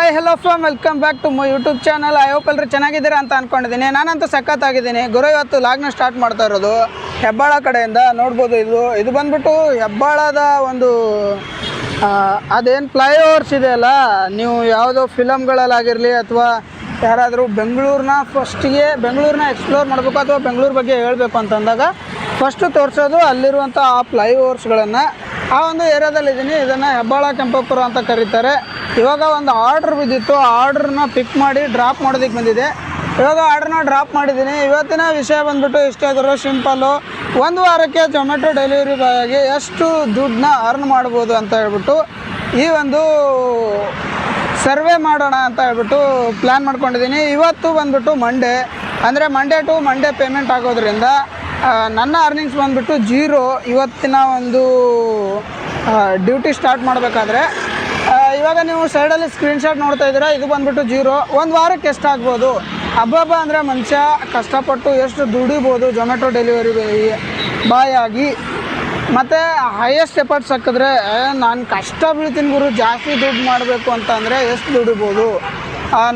Hi hello from welcome back to my YouTube channel I hope ಎಲ್ಲರೂ ಚೆನ್ನಾಗಿದ್ದೀರಾ ಅಂತ ಅಂದ್ಕೊಂಡಿದ್ದೀನಿ ನಾನಂತೂ ಸಖತ್ತಾಗಿದ್ದೀನಿ. ಗುರು ಇವತ್ತು ಲಾಗ್ನ ಸ್ಟಾರ್ಟ್ ಮಾಡ್ತಾ ಇರೋದು. ಹೆಬ್ಬಾಳ ಕಡೆಯಿಂದ ನೋಡ್ಬೋದು ಇದು. ಇದು ಬಂದ್ಬಿಟ್ಟು ಹೆಬ್ಬಾಳದ ಒಂದು ಅದೇನು ಫ್ಲೈಓವರ್ಸ್ ಇದೆಯಲ್ಲ ನೀವು ಯಾವುದೋ ಫಿಲಮ್ಗಳಲ್ಲಾಗಿರಲಿ ಅಥವಾ ಯಾರಾದರೂ ಬೆಂಗಳೂರನ್ನ ಫಸ್ಟಿಗೆ ಬೆಂಗಳೂರನ್ನ ಎಕ್ಸ್ಪ್ಲೋರ್ ಮಾಡಬೇಕು ಅಥವಾ ಬೆಂಗಳೂರು ಬಗ್ಗೆ ಹೇಳಬೇಕು ಅಂತಂದಾಗ ಫಸ್ಟು ತೋರಿಸೋದು ಅಲ್ಲಿರುವಂಥ ಆ ಫ್ಲೈಓವರ್ಸ್ಗಳನ್ನು ಆ ಒಂದು ಏರಿಯಾದಲ್ಲಿ ಇದ್ದೀನಿ ಇದನ್ನು ಹೆಬ್ಬಾಳ, ಕೆಂಪಪುರ ಅಂತ ಕರೀತಾರೆ. ಇವಾಗ ಒಂದು ಆರ್ಡ್ರ್ ಬಿದ್ದಿತ್ತು. ಆ ಆರ್ಡ್ರನ್ನ ಪಿಕ್ ಮಾಡಿ ಡ್ರಾಪ್ ಮಾಡೋದಕ್ಕೆ ಬಂದಿದೆ. ಇವಾಗ ಆರ್ಡ್ರನ್ನ ಡ್ರಾಪ್ ಮಾಡಿದ್ದೀನಿ. ಇವತ್ತಿನ ವಿಷಯ ಬಂದ್ಬಿಟ್ಟು ಇಷ್ಟ ಆದರೂ ಸಿಂಪಲ್ಲು ಒಂದು ವಾರಕ್ಕೆ ಜೊಮ್ಯಾಟೊ ಡೆಲಿವರಿ ಬಾಯ್ ಎಷ್ಟು ದುಡ್ಡನ್ನ ಅರ್ನ್ ಮಾಡ್ಬೋದು ಅಂತ ಹೇಳ್ಬಿಟ್ಟು ಈ ಒಂದು ಸರ್ವೆ ಮಾಡೋಣ ಅಂತ ಹೇಳ್ಬಿಟ್ಟು ಪ್ಲ್ಯಾನ್ ಮಾಡ್ಕೊಂಡಿದ್ದೀನಿ. ಇವತ್ತು ಬಂದ್ಬಿಟ್ಟು ಮಂಡೇ ಅಂದರೆ ಮಂಡೇ ಟು ಮಂಡೇ ಪೇಮೆಂಟ್ ಆಗೋದ್ರಿಂದ ನನ್ನ ಅರ್ನಿಂಗ್ಸ್ ಬಂದ್ಬಿಟ್ಟು ಜೀರೋ ಇವತ್ತಿನ ಒಂದು ಡ್ಯೂಟಿ ಸ್ಟಾರ್ಟ್ ಮಾಡಬೇಕಾದ್ರೆ ಇವಾಗ ನೀವು ಸೈಡಲ್ಲಿ ಸ್ಕ್ರೀನ್ಶಾಟ್ ನೋಡ್ತಾ ಇದ್ದೀರಾ, ಇದು ಬಂದುಬಿಟ್ಟು ಜೀರೋ ಒಂದು ವಾರಕ್ಕೆ ಎಷ್ಟಾಗ್ಬೋದು? ಹಬ್ಬ ಅಂದರೆ ಮನುಷ್ಯ ಕಷ್ಟಪಟ್ಟು ಎಷ್ಟು ದುಡಿಬೋದು ಜೊಮ್ಯಾಟೊ ಡೆಲಿವರಿ ಬಾಯ್ ಆಗಿ. ಮತ್ತು ಹೈಯೆಸ್ಟ್ ಎಫರ್ಟ್ಸ್ ಹಾಕಿದ್ರೆ ನಾನು ಕಷ್ಟ ಬೀಳ್ತೀನಿ ಗುರು, ಜಾಸ್ತಿ ದುಡ್ಡು ಮಾಡಬೇಕು ಅಂತ ಅಂದರೆ ಎಷ್ಟು ದುಡಿಬೋದು?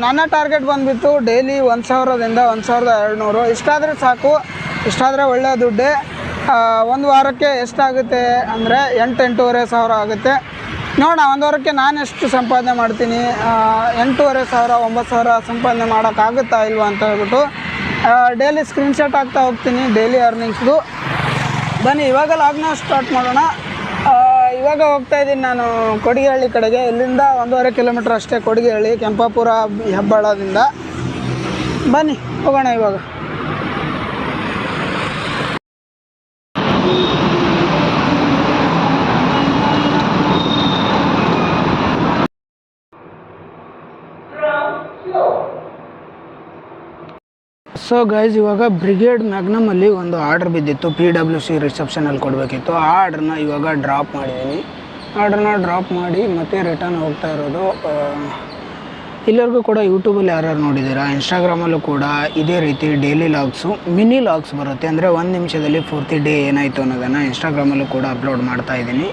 ನನ್ನ ಟಾರ್ಗೆಟ್ ಬಂದುಬಿಟ್ಟು ಡೈಲಿ ಒಂದು ಸಾವಿರದಿಂದ ಒಂದು ಸಾವಿರದ ಎರಡುನೂರು. ಇಷ್ಟಾದರೆ ಸಾಕು. ಇಷ್ಟಾದರೆ ಒಳ್ಳೆಯ ದುಡ್ಡೆ. ಒಂದು ವಾರಕ್ಕೆ ಎಷ್ಟಾಗುತ್ತೆ ಅಂದರೆ ಎಂಟು, ಎಂಟೂವರೆ ಸಾವಿರ ಆಗುತ್ತೆ. ನೋಡೋಣ, ಒಂದು ವಾರಕ್ಕೆ ನಾನು ಎಷ್ಟು ಸಂಪಾದನೆ ಮಾಡ್ತೀನಿ? ಎಂಟೂವರೆ ಸಾವಿರ, ಒಂಬತ್ತು ಸಾವಿರ ಸಂಪಾದನೆ ಮಾಡೋಕ್ಕಾಗುತ್ತಾ ಇಲ್ವಾ ಅಂತ ಹೇಳ್ಬಿಟ್ಟು ಡೈಲಿ ಸ್ಕ್ರೀನ್ಶಾಟ್ ಆಗ್ತಾ ಹೋಗ್ತೀನಿ ಡೈಲಿ ಅರ್ನಿಂಗ್ಸ್ದು ಬನ್ನಿ ಇವಾಗ ಲಾಗ್ನ ಸ್ಟಾರ್ಟ್ ಮಾಡೋಣ. ಇವಾಗ ಹೋಗ್ತಾ ಇದ್ದೀನಿ ನಾನು ಕೊಡಿಗೆಹಳ್ಳಿ ಕಡೆಗೆ. ಇಲ್ಲಿಂದ ಒಂದೂವರೆ ಕಿಲೋಮೀಟ್ರ್ ಅಷ್ಟೇ ಕೊಡಿಗೆಹಳ್ಳಿ, ಕೆಂಪಾಪುರ, ಹೆಬ್ಬಾಳದಿಂದ. ಬನ್ನಿ, ಹೋಗೋಣ ಇವಾಗ. ಸೊ ಗೈಸ್ ಇವಾಗ ಬ್ರಿಗೇಡ್ ಮ್ಯಾಗ್ನಮಲ್ಲಿ ಒಂದು ಆರ್ಡರ್ ಬಿದ್ದಿತ್ತು. ಪಿ ಡಬ್ಲ್ಯೂ ಸಿ ರಿಸೆಪ್ಷನಲ್ಲಿ ಕೊಡಬೇಕಿತ್ತು. ಆ ಆರ್ಡ್ರನ್ನ ಇವಾಗ ಡ್ರಾಪ್ ಮಾಡಿದ್ದೀನಿ. ಆರ್ಡ್ರನ್ನ ಡ್ರಾಪ್ ಮಾಡಿ ಮತ್ತೆ ರಿಟರ್ನ್ ಹೋಗ್ತಾ ಇರೋದು ಆ, ಇಲ್ಲರಿಗೂ ಕೂಡ ಯೂಟ್ಯೂಬಲ್ಲಿ ಯಾರ್ಯಾರು ನೋಡಿದ್ದೀರಾ ಇನ್ಸ್ಟಾಗ್ರಾಮಲ್ಲೂ ಕೂಡ ಇದೇ ರೀತಿ ಡೈಲಿ ಲಾಗ್ಸು ಮಿನಿ ಲಾಗ್ಸ್ ಬರುತ್ತೆ. ಅಂದರೆ ಒಂದು ನಿಮಿಷದಲ್ಲಿ ಪೂರ್ತಿ ಡೇ ಏನಾಯಿತು ಅನ್ನೋದನ್ನು ಇನ್ಸ್ಟಾಗ್ರಾಮಲ್ಲೂ ಕೂಡ ಅಪ್ಲೋಡ್ ಮಾಡ್ತಾ ಇದ್ದೀನಿ.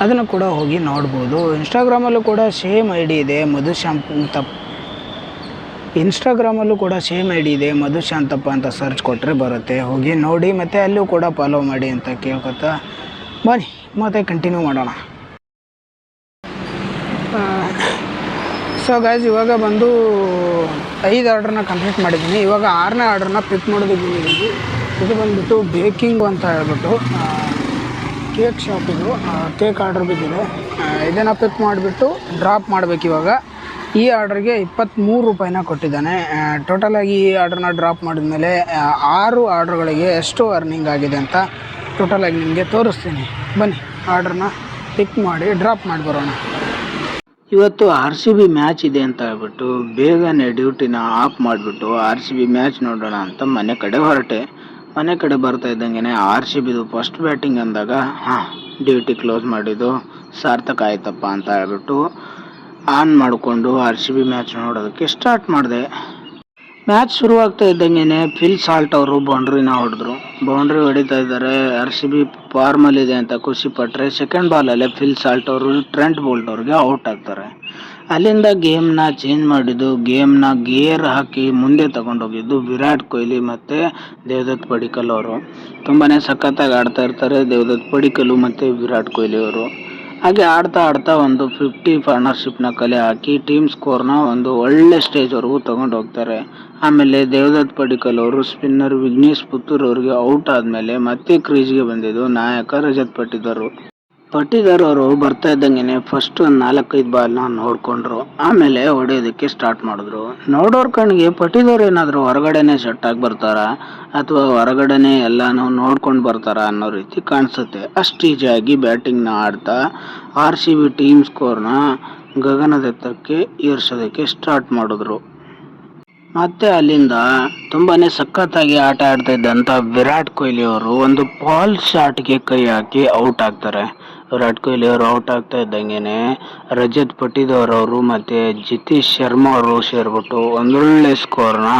ಅದನ್ನು ಕೂಡ ಹೋಗಿ ನೋಡ್ಬೋದು. ಇನ್ಸ್ಟಾಗ್ರಾಮಲ್ಲೂ ಕೂಡ ಸೇಮ್ ಐ ಡಿ ಇದೆ. ಮಧು ಶಾಂತ ಇನ್ಸ್ಟಾಗ್ರಾಮಲ್ಲೂ ಕೂಡ ಸೇಮ್ ಐ ಡಿ ಇದೆ. ಮಧು ಶಾಂತಪ್ಪ ಅಂತ ಸರ್ಚ್ ಕೊಟ್ಟರೆ ಬರುತ್ತೆ. ಹೋಗಿ ನೋಡಿ, ಮತ್ತು ಅಲ್ಲೂ ಕೂಡ ಫಾಲೋ ಮಾಡಿ ಅಂತ ಕೇಳ್ಕೊತಾ ಬನ್ನಿ. ಮತ್ತೆ ಕಂಟಿನ್ಯೂ ಮಾಡೋಣ. ಸೊ ಗಾಯ್ಸ್ ಇವಾಗ ಬಂದು ಐದು ಆರ್ಡ್ರನ್ನ ಕಂಪ್ಲೀಟ್ ಮಾಡಿದ್ದೀನಿ. ಇವಾಗ ಆರನೇ ಆರ್ಡ್ರನ್ನ ಪಿಕ್ ಮಾಡೋದಕ್ಕೆ ಇದು ಬಂದುಬಿಟ್ಟು ಬೇಕಿಂಗ್ ಅಂತ ಹೇಳ್ಬಿಟ್ಟು ಕೇಕ್ ಶಾಪ್ ಕೇಕ್ ಆರ್ಡ್ರ್ ಬಿದ್ದಿದೆ. ಇದನ್ನು ಪಿಕ್ ಮಾಡಿಬಿಟ್ಟು ಡ್ರಾಪ್ ಮಾಡಬೇಕು ಇವಾಗ. ಈ ಆರ್ಡ್ರಿಗೆ ಇಪ್ಪತ್ತ್ಮೂರು ರೂಪಾಯಿನ ಕೊಟ್ಟಿದ್ದಾನೆ. ಟೋಟಲಾಗಿ ಈ ಆರ್ಡ್ರನ್ನ ಡ್ರಾಪ್ ಮಾಡಿದ ಮೇಲೆ ಆರು ಆರ್ಡ್ರ್ಗಳಿಗೆ ಎಷ್ಟು ಅರ್ನಿಂಗ್ ಆಗಿದೆ ಅಂತ ಟೋಟಲಾಗಿ ನಿಮಗೆ ತೋರಿಸ್ತೀನಿ. ಬನ್ನಿ ಆರ್ಡ್ರನ್ನ ಪಿಕ್ ಮಾಡಿ ಡ್ರಾಪ್ ಮಾಡಿ ಬರೋಣ. ಇವತ್ತು ಆರ್ ಸಿ ಬಿ ಮ್ಯಾಚ್ ಇದೆ ಅಂತ ಹೇಳ್ಬಿಟ್ಟು ಬೇಗನೆ ಡ್ಯೂಟಿನ ಆಫ್ ಮಾಡಿಬಿಟ್ಟು ಆರ್ ಸಿ ಬಿ ಮ್ಯಾಚ್ ನೋಡೋಣ ಅಂತ ಮನೆ ಕಡೆ ಹೊರಟೆ. ಮನೆ ಕಡೆ ಬರ್ತಾ ಇದ್ದಂಗೆ R C B first batting ಅಂದಾಗ, ಹಾಂ ಡ್ಯೂಟಿ ಕ್ಲೋಸ್ ಮಾಡಿದ್ದು ಸಾರ್ಥಕ ಆಯ್ತಪ್ಪ ಅಂತ ಹೇಳ್ಬಿಟ್ಟು ಆನ್ ಮಾಡಿಕೊಂಡು ಆರ್ ಸಿ ಬಿ ಮ್ಯಾಚ್ ನೋಡೋದಕ್ಕೆ ಸ್ಟಾರ್ಟ್ ಮಾಡಿದೆ. ಮ್ಯಾಚ್ ಶುರುವಾಗ್ತಾ ಇದ್ದಂಗೆ ಫಿಲ್ ಸಾಲ್ಟ್ ಅವರು ಬೌಂಡ್ರಿನ ಹೊಡೆದ್ರು. ಬೌಂಡ್ರಿ ಹೊಡಿತಾ ಇದ್ದಾರೆ. ಆರ್ ಸಿ ಬಿ ಫಾರ್ಮಲ್ಲಿದೆ ಅಂತ ಖುಷಿ ಪಟ್ಟರೆ ಸೆಕೆಂಡ್ ಬಾಲಲ್ಲೇ ಫಿಲ್ ಸಾಲ್ಟ್ ಅವರು ಟ್ರೆಂಟ್ ಬೋಲ್ಟ್ ಅವ್ರಿಗೆ ಔಟ್ ಆಗ್ತಾರೆ. ಅಲ್ಲಿಂದ ಗೇಮ್ನ ಚೇಂಜ್ ಮಾಡಿದ್ದು, ಗೇಮ್ನ ಗೇರ್ ಹಾಕಿ ಮುಂದೆ ತಗೊಂಡೋಗಿದ್ದು ವಿರಾಟ್ ಕೊಹ್ಲಿ ಮತ್ತು ದೇವದತ್ ಪಡಿಕಲ್ ಅವರು. ತುಂಬಾ ಸಖತ್ತಾಗಿ ಆಡ್ತಾ ಇರ್ತಾರೆ ದೇವದತ್ ಪಡಿಕಲು ಮತ್ತು ವಿರಾಟ್ ಕೊಹ್ಲಿ ಅವರು. ಹಾಗೆ ಆಡ್ತಾ ಆಡ್ತಾ ಒಂದು ಫಿಫ್ಟಿ ಪಾರ್ಟ್ನರ್ಶಿಪ್ನ ಕಲೆ ಹಾಕಿ ಟೀಮ್ ಸ್ಕೋರ್ನ ಒಂದು ಒಳ್ಳೆ ಸ್ಟೇಜ್ವರೆಗೂ ತೊಗೊಂಡು ಹೋಗ್ತಾರೆ. ಆಮೇಲೆ ದೇವದತ್ ಪಡಿಕಲ್ ಅವರು ಸ್ಪಿನ್ನರ್ ವಿಘ್ನೇಶ್ ಪುತ್ತೂರ್ ಅವರಿಗೆ ಔಟ್ ಆದಮೇಲೆ ಮತ್ತೆ ಕ್ರೀಜ್ಗೆ ಬಂದಿದ್ದು ನಾಯಕ ರಜತ್ ಪಟ್ಟಿದಾರು ಪಟ್ಟಿದಾರ್ ಅವರು ಬರ್ತಾ ಇದ್ದಂಗೆ ಫಸ್ಟ್ ಒಂದು ನಾಲ್ಕೈದು ಬಾಲ್ನ ನೋಡ್ಕೊಂಡ್ರು. ಆಮೇಲೆ ಹೊಡೆಯೋದಕ್ಕೆ ಸ್ಟಾರ್ಟ್ ಮಾಡಿದ್ರು. ನೋಡೋರ್ ಕಣ್ಣಿಗೆ ಪಟ್ಟಿದಾರ್ ಏನಾದರೂ ಹೊರಗಡೆನೆ ಆಗಿ ಬರ್ತಾರಾ? ಅಥವಾ ಹೊರಗಡೆನೆ ಎಲ್ಲಾನು ನೋಡ್ಕೊಂಡು ಬರ್ತಾರಾ ಅನ್ನೋ ರೀತಿ ಕಾಣಿಸುತ್ತೆ. ಅಷ್ಟು ಈಜಿಯಾಗಿ ಬ್ಯಾಟಿಂಗ್ನ ಆಡ್ತಾ ಆರ್ ಸಿ ಬಿ ಟೀಮ್ ಸ್ಕೋರ್ನ ಗಗನದತ್ತಕ್ಕೆ, ಏರ್ಸೋದಕ್ಕೆ ಸ್ಟಾರ್ಟ್ ಮಾಡಿದ್ರು. ಮತ್ತೆ ಅಲ್ಲಿಂದ ತುಂಬಾನೇ ಸಖತ್ತಾಗಿ ಆಟ ಆಡ್ತಾ ಇದ್ದಂಥ ವಿರಾಟ್ ಕೊಹ್ಲಿ ಅವರು ಒಂದು ಬಾಲ್ ಶಾಟ್ಗೆ ಕೈ ಹಾಕಿ ಔಟ್ ಆಗ್ತಾರೆ. ವಿರಾಟ್ ಕೊಹ್ಲಿ ಅವರು ಔಟ್ ಆಗ್ತಾ ಇದ್ದಂಗೆನೆ ರಜತ್ ಪಟ್ಟಿದಾರ್ ಅವರು ಮತ್ತೆ ಜಿತೀಶ್ ಶರ್ಮಾ ಅವರು ಸೇರ್ಬಿಟ್ಟು ಒಂದೊಳ್ಳೆ ಸ್ಕೋರ್ನ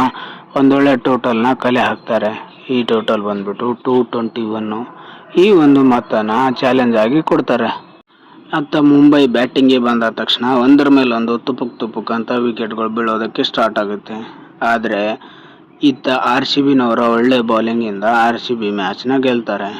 ಒಂದೊಳ್ಳೆ ಟೋಟಲ್ನ ಕಲೆ ಹಾಕ್ತಾರೆ. ಈ ಟೋಟಲ್ ಬಂದ್ಬಿಟ್ಟು ಟೂ ಟ್ವೆಂಟಿ ಒನ್ನು ಈ ಒಂದು ಮೊತ್ತನ ಚಾಲೆಂಜ್ ಆಗಿ ಕೊಡ್ತಾರೆ. ಅತ್ತ ಮುಂಬೈ ಬ್ಯಾಟಿಂಗ್ಗೆ ಬಂದ ತಕ್ಷಣ ಒಂದರ ಮೇಲೆ ಒಂದು ತುಪುಕ್ ತುಪುಕ್ ಅಂತ ವಿಕೆಟ್ಗಳು ಬೀಳೋದಕ್ಕೆ ಸ್ಟಾರ್ಟ್ ಆಗುತ್ತೆ. ಆದರೆ ಇತ್ತ ಆರ್ ಸಿ ಬಿನವರ ಒಳ್ಳೆ ಬೌಲಿಂಗಿಂದ ಆರ್ ಸಿ ಬಿ ಮ್ಯಾಚ್ನ ಗೆಲ್ತಾರೆ.